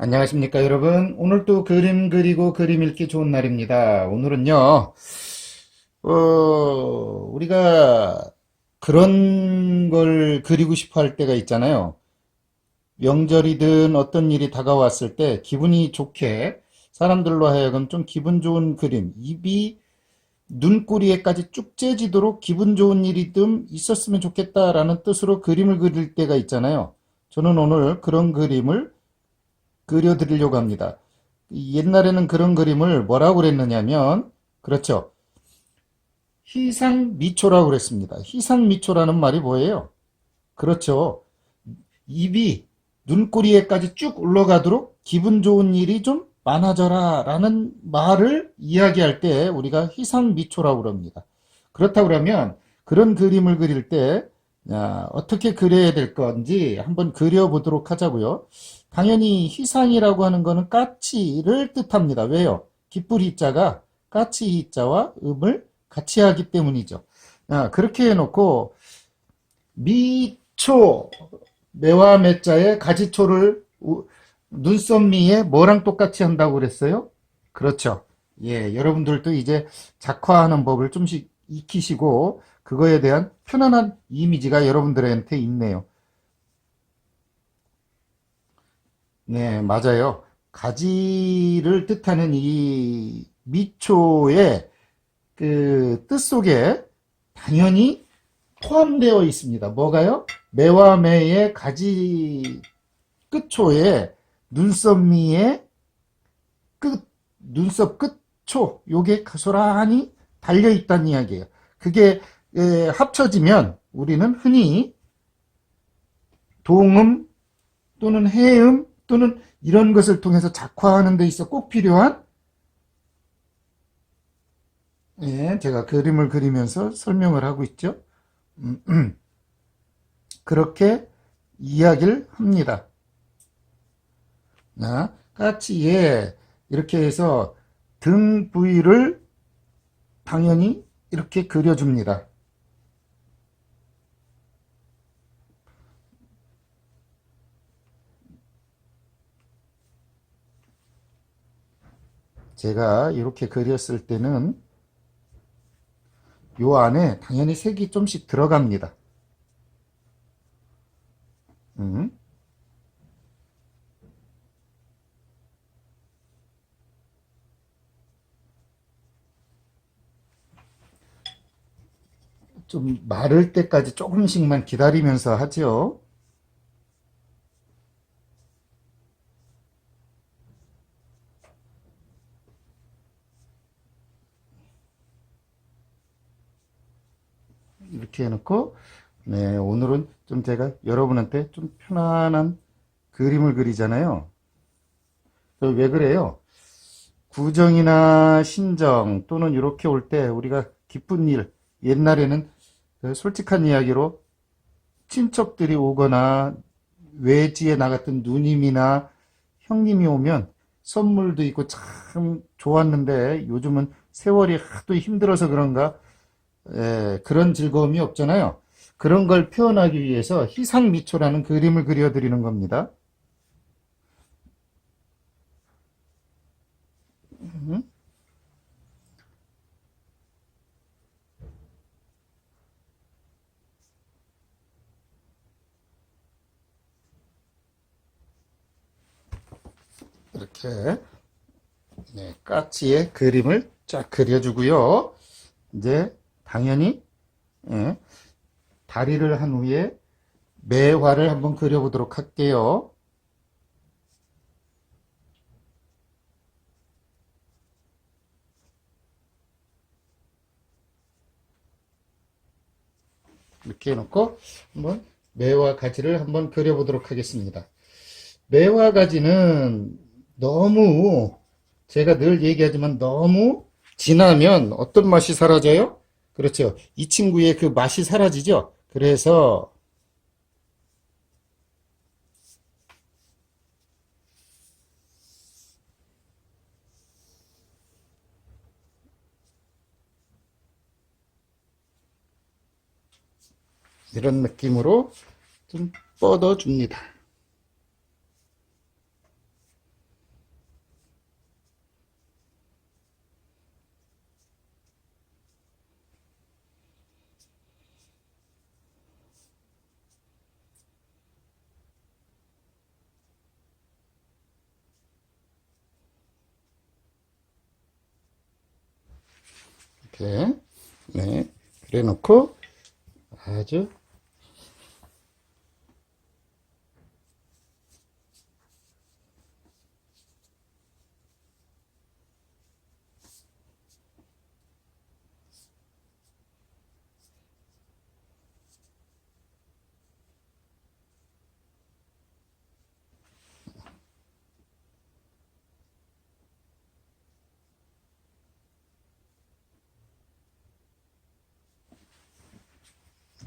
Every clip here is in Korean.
안녕하십니까 여러분. 오늘 또 그림 그리고 그림 읽기 좋은 날입니다. 오늘은요 어, 우리가 그런 걸 그리고 싶어 할 때가 있잖아요. 명절이든 어떤 일이 다가왔을 때 기분이 좋게 사람들로 하여금 좀 기분 좋은 그림 입이 눈꼬리에까지 쭉 째지도록 기분 좋은 일이 좀 있었으면 좋겠다라는 뜻으로 그림을 그릴 때가 있잖아요. 저는 오늘 그런 그림을 그려드리려고 합니다. 옛날에는 그런 그림을 뭐라고 그랬느냐면, 그렇죠. 희상미초라고 그랬습니다. 희상미초라는 말이 뭐예요? 그렇죠. 입이 눈꼬리에까지 쭉 올라가도록 기분 좋은 일이 좀 많아져라 라는 말을 이야기할 때 우리가 희상미초라고 그럽니다. 그렇다 그러면 그런 그림을 그릴 때 아, 어떻게 그려야 될 건지 한번 그려보도록 하자고요. 당연히 희상이라고 하는 거는 까치를 뜻합니다. 왜요? 기쁠 희자가 까치 희자와 음을 같이 하기 때문이죠. 아, 그렇게 해놓고 미초 매와 매자의 가지초를 우- 눈썹미에 뭐랑 똑같이 한다고 그랬어요? 그렇죠. 예, 여러분들도 이제 작화하는 법을 좀씩 익히시고 그거에 대한 편안한 이미지가 여러분들한테 있네요. 네, 맞아요. 가지를 뜻하는 이 미초의 그 뜻 속에 당연히 포함되어 있습니다. 뭐가요? 매와 매의 가지 끝초에 눈썹미의 끝, 눈썹 끝초, 요게 가소란히 달려 있다는 이야기예요. 그게 에, 합쳐지면 우리는 흔히 동음 또는 해음 또는 이런 것을 통해서 작화하는 데 있어 꼭 필요한 예, 제가 그림을 그리면서 설명을 하고 있죠. 음, 음. 그렇게 이야기를 합니다. 나 까치에 이렇게 해서 등 부위를 당연히 이렇게 그려줍니다. 제가 이렇게 그렸을 때는 요 안에 당연히 색이 좀씩 들어갑니다. 음. 좀 마를 때까지 조금씩만 기다리면서 하죠. 이렇게 해놓고, 네, 오늘은 좀 제가 여러분한테 좀 편안한 그림을 그리잖아요. 왜 그래요? 구정이나 신정 또는 이렇게 올 때 우리가 기쁜 일, 옛날에는 그 솔직한 이야기로 친척들이 오거나 외지에 나갔던 누님이나 형님이 오면 선물도 있고 참 좋았는데 요즘은 세월이 하도 힘들어서 그런가 에, 그런 즐거움이 없잖아요. 그런 걸 표현하기 위해서 희상미초라는 그림을 그려드리는 겁니다. 음, 이렇게 네, 까치의 그림을 쫙 그려주고요. 이제 당연히 예, 다리를 한 후에 매화를 한번 그려보도록 할게요. 이렇게 해놓고 한번 매화 가지를 한번 그려보도록 하겠습니다. 매화 가지는 너무 제가 늘 얘기하지만 너무 진하면 어떤 맛이 사라져요? 그렇죠. 이 친구의 그 맛이 사라지죠. 그래서 이런 느낌으로 좀 뻗어줍니다. 이렇게 네. 그래 놓고 아주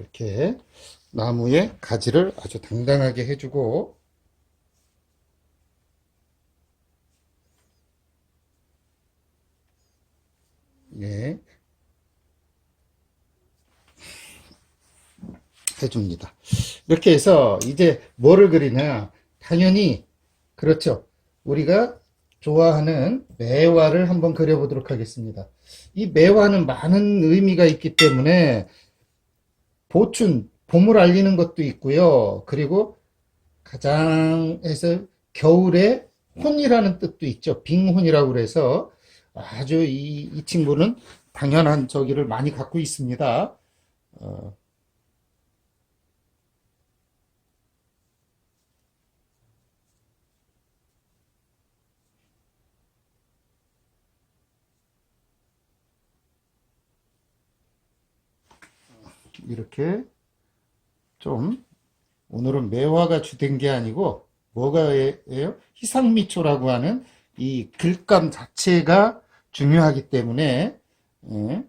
이렇게 나무에 가지를 아주 당당하게 해주고 예 해줍니다. 이렇게 해서 이제 뭐를 그리냐 당연히 그렇죠. 우리가 좋아하는 매화를 한번 그려보도록 하겠습니다. 이 매화는 많은 의미가 있기 때문에 보춘, 봄을 알리는 것도 있고요. 그리고 가장 해서 겨울에 혼이라는 뜻도 있죠. 빙혼이라고 그래서 아주 이, 이 친구는 당연한 저기를 많이 갖고 있습니다. 어, 이렇게 좀 오늘은 매화가 주된 게 아니고 뭐가예요? 희상미초라고 하는 이 글감 자체가 중요하기 때문에 예,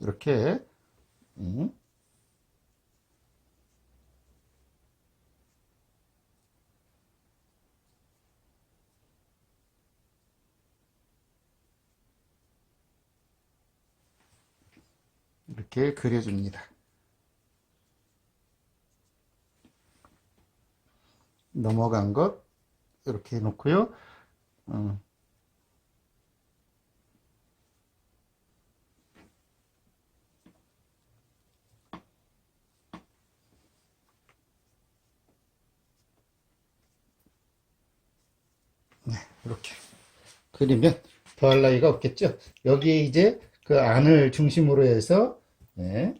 이렇게 음, 이렇게 그려줍니다. 넘어간 것 이렇게 해놓고요. 어, 네, 이렇게 그리면 더할 나위가 없겠죠. 여기에 이제 그 안을 중심으로 해서 네,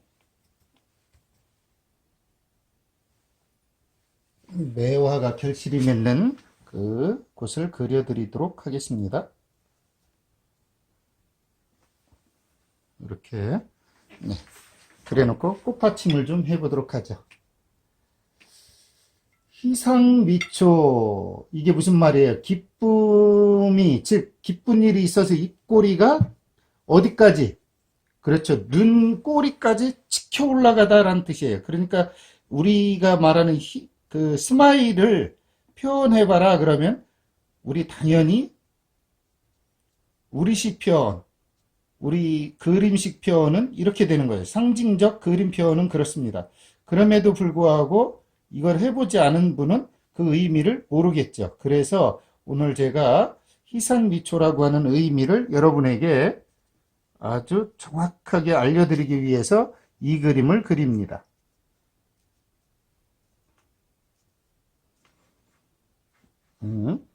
매화가 결실이 맺는 그 곳을 그려드리도록 하겠습니다. 이렇게 네, 그려놓고 꽃받침을 좀 해보도록 하죠. 희상미초 이게 무슨 말이에요? 기쁨이 즉 기쁜 일이 있어서 입꼬리가 어디까지? 그렇죠. 눈 꼬리까지 치켜 올라가다라는 뜻이에요. 그러니까 우리가 말하는 히- 그 스마일을 표현해봐라 그러면 우리 당연히 우리식 표현, 우리 그림식 표현은 이렇게 되는 거예요. 상징적 그림 표현은 그렇습니다. 그럼에도 불구하고 이걸 해보지 않은 분은 그 의미를 모르겠죠. 그래서 오늘 제가 희상미초라고 하는 의미를 여러분에게 아주 정확하게 알려드리기 위해서 이 그림을 그립니다. 음,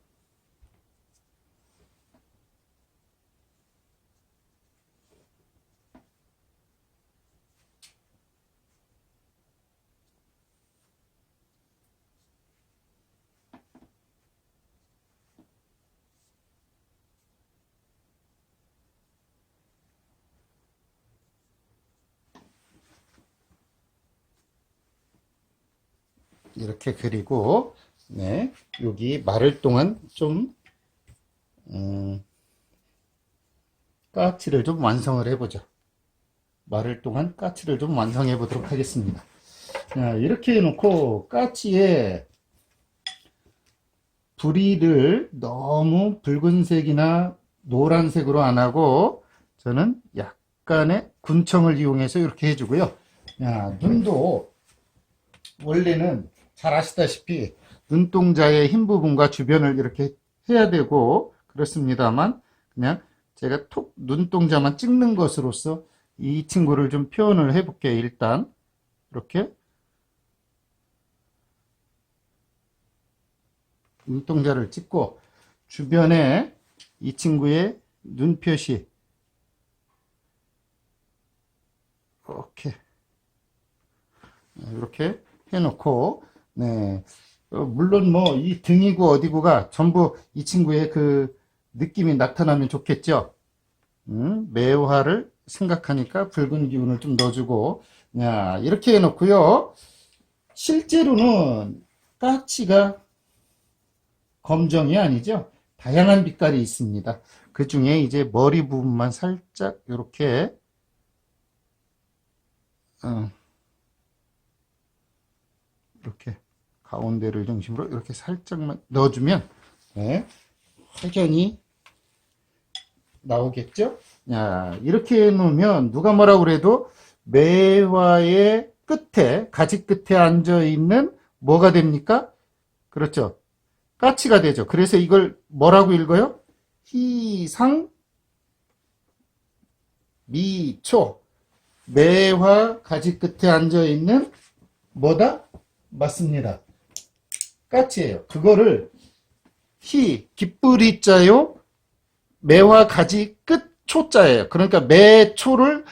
이렇게 그리고 네, 여기 마를 동안 좀 음, 까치를 좀 완성을 해보죠. 마를 동안 까치를 좀 완성해 보도록 하겠습니다. 자, 이렇게 해놓고 까치에 부리를 너무 붉은색이나 노란색으로 안 하고 저는 약간의 군청을 이용해서 이렇게 해주고요. 야, 눈도 원래는 잘 아시다시피 눈동자의 흰 부분과 주변을 이렇게 해야 되고 그렇습니다만 그냥 제가 톡 눈동자만 찍는 것으로서 이 친구를 좀 표현을 해볼게요. 일단 이렇게 눈동자를 찍고 주변에 이 친구의 눈 표시 이렇게 이렇게 해놓고 네 어, 물론 뭐 이 등이고 어디고가 전부 이 친구의 그 느낌이 나타나면 좋겠죠. 음, 매화를 생각하니까 붉은 기운을 좀 넣어주고 야 이렇게 해놓고요. 실제로는 까치가 검정이 아니죠. 다양한 빛깔이 있습니다. 그 중에 이제 머리 부분만 살짝 이렇게 어, 이렇게 가운데를 중심으로 이렇게 살짝만 넣어주면 네, 확연히 나오겠죠? 야, 이렇게 해놓으면 누가 뭐라 그래도 매화의 끝에 가지 끝에 앉아 있는 뭐가 됩니까? 그렇죠. 까치가 되죠. 그래서 이걸 뭐라고 읽어요? 희상 미초 매화 가지 끝에 앉아 있는 뭐다? 맞습니다. 까치예요. 그거를 희 기쁘리 자요 매화 가지 끝 초자예요. 그러니까 매초를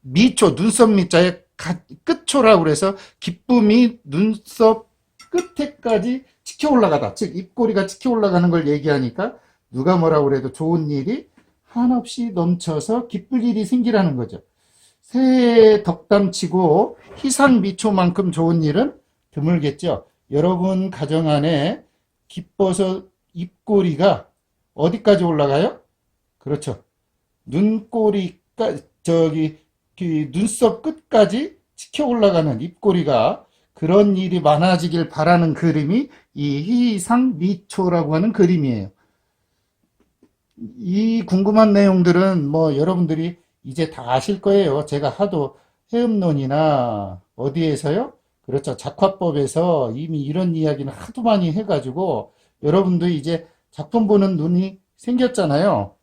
미초 눈썹 미자에 가- 끝초라고 그래서 기쁨이 눈썹 끝에까지 치켜 올라가다. 즉 입꼬리가 치켜 올라가는 걸 얘기하니까 누가 뭐라고 그래도 좋은 일이 한없이 넘쳐서 기쁠 일이 생기라는 거죠. 새해 덕담치고 희상 미초만큼 좋은 일은 드물겠죠. 여러분 가정 안에 기뻐서 입꼬리가 어디까지 올라가요? 그렇죠. 눈꼬리까 저기 그 눈썹 끝까지 치켜 올라가는 입꼬리가 그런 일이 많아지길 바라는 그림이 이 희상미초라고 하는 그림이에요. 이 궁금한 내용들은 뭐 여러분들이 이제 다 아실 거예요. 제가 하도 해음론이나 어디에서요? 그렇죠. 작화법에서 이미 이런 이야기는 하도 많이 해가지고 여러분도 이제 작품 보는 눈이 생겼잖아요.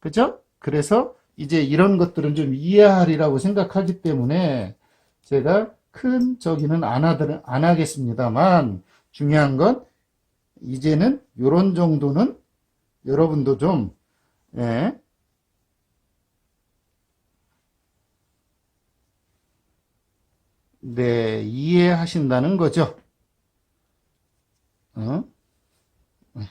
그죠? 그래서 이제 이런 것들은 좀 이해하리라고 생각하기 때문에 제가 큰 저기는 안 하들, 안 하겠습니다만 중요한 건 이제는 요런 정도는 여러분도 좀, 예, 네, 이해하신다는 거죠. 어? 네.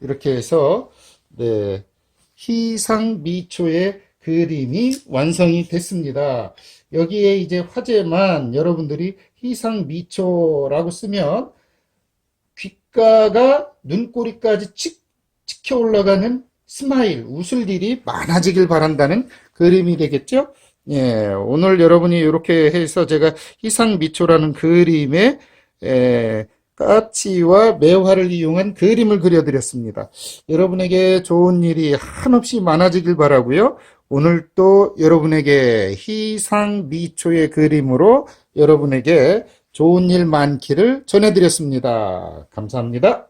이렇게 해서, 네, 희상미초의 그림이 완성이 됐습니다. 여기에 이제 화제만 여러분들이 희상미초라고 쓰면 귓가가 눈꼬리까지 칙, 치켜 올라가는 스마일, 웃을 일이 많아지길 바란다는 그림이 되겠죠? 예, 오늘 여러분이 이렇게 해서 제가 희상미초라는 그림에 에, 까치와 매화를 이용한 그림을 그려드렸습니다. 여러분에게 좋은 일이 한없이 많아지길 바라고요. 오늘 또 여러분에게 희상미초의 그림으로 여러분에게 좋은 일 많기를 전해드렸습니다. 감사합니다.